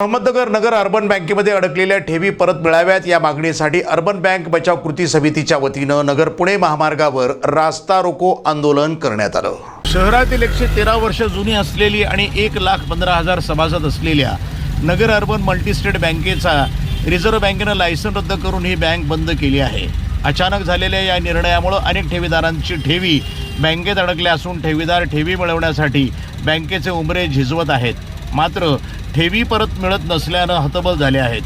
अहमदनगर नगर urban बँकेमध्ये अडकलेल्या ठेवी परत मिळाव्यात या मागणीसाठी अर्बन बँक बचाव कृती समितीच्या वतीनं नगर पुणे महामार्गावर रास्ता रोको आंदोलन करण्यात आलं. शहरातील एकशे तेरा वर्ष जुनी असलेली आणि एक लाख पंधरा हजार सभासद असलेल्या नगर अर्बन मल्टीस्टेट बँकेचा रिझर्व्ह बँकेनं लायसन रद्द करून ही बँक बंद केली आहे. अचानक झालेल्या या निर्णयामुळं अनेक ठेवीदारांची ठेवी बँकेत अडकल्या असून ठेवीदार ठेवी मिळवण्यासाठी बँकेचे उंबरे झिजवत आहेत. मात्र ठेवी परत मिळत नसल्यानं हतबल झाले आहेत.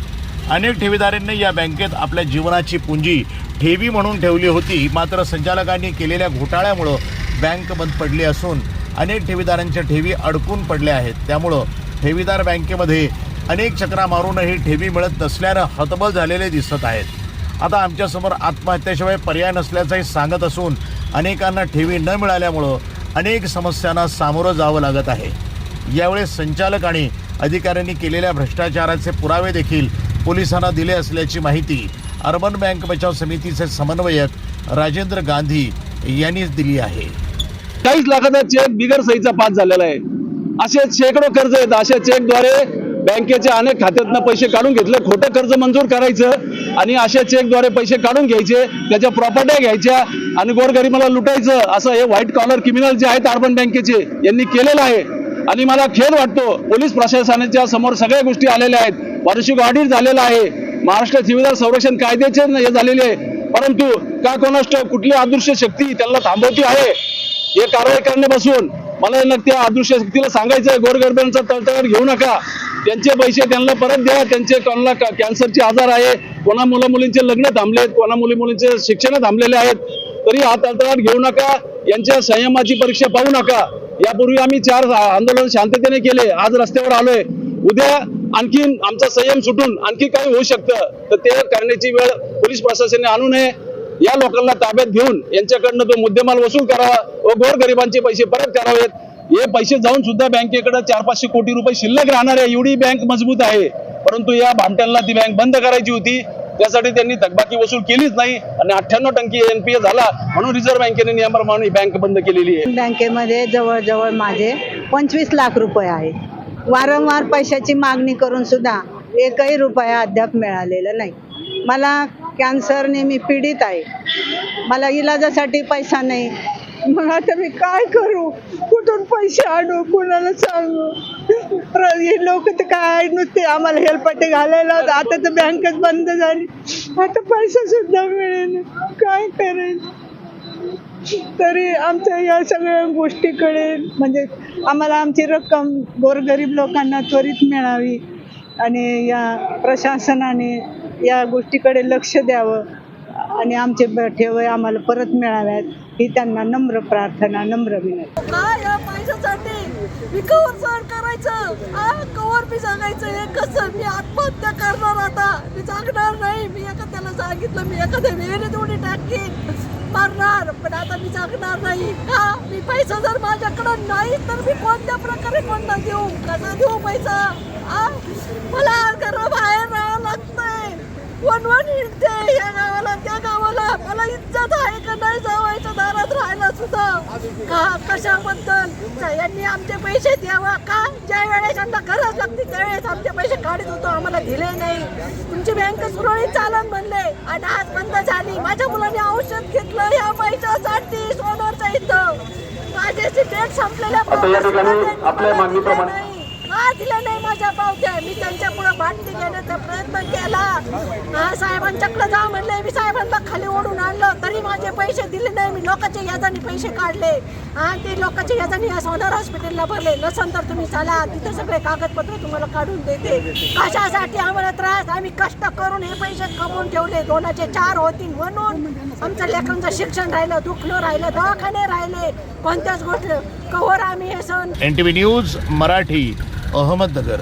अनेक ठेवीदारांनी या बँकेत आपल्या जीवनाची पुंजी ठेवी म्हणून ठेवली होती. मात्र संचालकांनी केलेल्या घोटाळ्यामुळं बँक बंद पडली असून अनेक ठेवीदारांच्या ठेवी अडकून पडल्या आहेत. त्यामुळं ठेवीदार बँकेमध्ये अनेक चक्रा मारूनही ठेवी मिळत नसल्यानं हतबल झालेले दिसत आहेत. आता आमच्यासमोर आत्महत्येशिवाय पर्याय नसल्याचंही सांगत असून अनेकांना ठेवी न मिळाल्यामुळं अनेक समस्यांना सामोरं जावं लागत आहे. यावेळेस संचालक आणि अधिकाऱ्यांनी केलेल्या भ्रष्टाचाराचे पुरावे देखील पोलिसांना दिले असल्याची माहिती अर्बन बँक बचाव समितीचे समन्वयक राजेंद्र गांधी यांनीच दिली आहे. चाळीस लाखाचा चेक बिगर सहीचा पास झालेला आहे. असे शेकडो कर्ज आहेत. अशा चेकद्वारे बँकेच्या अनेक खात्यातनं पैसे काढून घेतले. खोटं कर्ज मंजूर करायचं आणि अशा चेकद्वारे पैसे काढून घ्यायचे त्याच्या प्रॉपर्ट्या घ्यायच्या आणि गोरगरिबाला लुटायचं असं हे व्हाईट कॉलर क्रिमिनल जे आहेत अर्बन बँकेचे यांनी केलेलं आहे. आणि मला खेद वाटतो पोलीस प्रशासनाच्या समोर सगळ्या गोष्टी आलेल्या आहेत. वार्षिक ऑडिट झालेलं आहे. महाराष्ट्र ठेवीदार संरक्षण कायद्याचे हे झालेले आहे. परंतु का कोणाष्ट कुठली अदृश्य शक्ती त्यांना थांबवती आहे? हे कारवाई करण्यापासून मला नक्की त्या अदृश्य शक्तीला सांगायचं आहे. गोरगरब्यांचा तळतळ घेऊ नका. त्यांचे पैसे त्यांना परत द्या. त्यांचे कोणाला कॅन्सरचे आजार आहे. कोणा मुला मुलींचे लग्न थांबलेत कोणा मुली मुलींचे शिक्षण थांबलेले आहेत. तरी हा तळतळाट घेऊ नका. यांच्या संयमाची परीक्षा पाहू नका. यापूर्वी आम्ही चार आंदोलन शांततेने केले. आज रस्त्यावर आलोय. उद्या आणखीन आमचा संयम सुटून आणखी काही होऊ शकतं. तर ते करण्याची वेळ पोलीस प्रशासनाने आणू नये. या लोकांना ताब्यात घेऊन यांच्याकडनं तो मुद्देमाल वसूल करावा व गोरगरिबांचे पैसे परत करावेत. हे पैसे जाऊन सुद्धा बँकेकडे चार पाचशे कोटी रुपये शिल्लक राहणार आहे. एवढी बँक मजबूत आहे. परंतु या भामट्यांना ती बँक बंद करायची होती. त्यासाठी त्यांनी थकबाकी वसूल केलीच नाही आणि अठ्ठ्याण्णव टक्के एनपीए झाला म्हणून रिझर्व्ह बँकेने नियमाप्रमाणे ही बँक बंद केलेली आहे. बँकेमध्ये जवळजवळ माझे पंचवीस लाख रुपये आहे वारंवार पैशाची मागणी करून सुद्धा एकही रुपया अद्याप मिळालेला नाही. मला कॅन्सरने मी पीडित आहे. मला इलाजासाठी पैसा नाही. मग आता मी काय करू? कुठून पैसे आणू? कुणाला सांगू? हे लोक तर काय नुसते आम्हाला हेलपाटे घालायला होतं. आता तर बँकच बंद झाली. आता पैसा सुद्धा मिळेल काय करेल तरी आमच्या या सगळ्या गोष्टीकडे म्हणजे आम्हाला आमची रक्कम गोरगरीब लोकांना त्वरित मिळावी आणि या प्रशासनाने या गोष्टीकडे लक्ष द्यावं. आणि आमचे ठेवय आम्हाला परत मिळाव्यात ही त्यांना नम्र प्रार्थना नम्र विनंती. काय या पैशासाठी मी कवर सहन करायचं. आ कवर मी सांगायचं हे कसं मी आत्महत्या करणार आता. मी जागणार नाही मी एखाद्याला सांगितलं मी एखाद्या वेळेत उडी टाकीन मारणार पण आता मी जागणार नाही. का मी पैसा जर माझ्याकडं नाही तर मी कोणत्या प्रकारे कोणता देऊ? कसा देऊ पैसा? आ मला घराबाहेर वनवन हिंडते या गावाला त्या गावाला. मला इज्जत आहे का नाही जावायच्या दारात राहायला सुद्धा. का? कशाबद्दल? यांनी आमचे पैसे द्यावा का? ज्या वेळेस यांना गरज लागते त्यावेळेस आमचे पैसे काढत होतो. आम्हाला दिले नाही. तुमची बँक सुरळीत चालन म्हणले. आणि आज बंद झाली. माझ्या मुलाने औषध घेतलं या पैशासाठी सोनरच्या इथं. माझ्याची डेट संपलेल्या आता आपल्या मागणीप्रमाणे- दिल्या नाही माझ्या पावत्या? मी त्यांच्या देण्याचा प्रयत्न केला. साहेबांच्याकडे जा म्हणले मी साहेबांना खाली ओढून आणलं तरी माझे पैसे दिले नाही. मी लोकांच्या याजाने पैसे काढले. आणि ते लोकांच्या याजाने या सोनार हॉस्पिटलला भरले. नसन तर तुम्ही चला तिथे सगळे कागदपत्र तुम्हाला काढून देते. कशासाठी आम्हाला त्रास? आम्ही कष्ट करून हे पैसे कमवून ठेवले. दोनाचे चार होतील म्हणून आमचं लेकरांचं शिक्षण राहिलं दुखलं राहिलं दवाखाने राहिले. कोणत्याच गोष्ट कवर आम्ही हे सण N T V news Marathi Ahmednagar.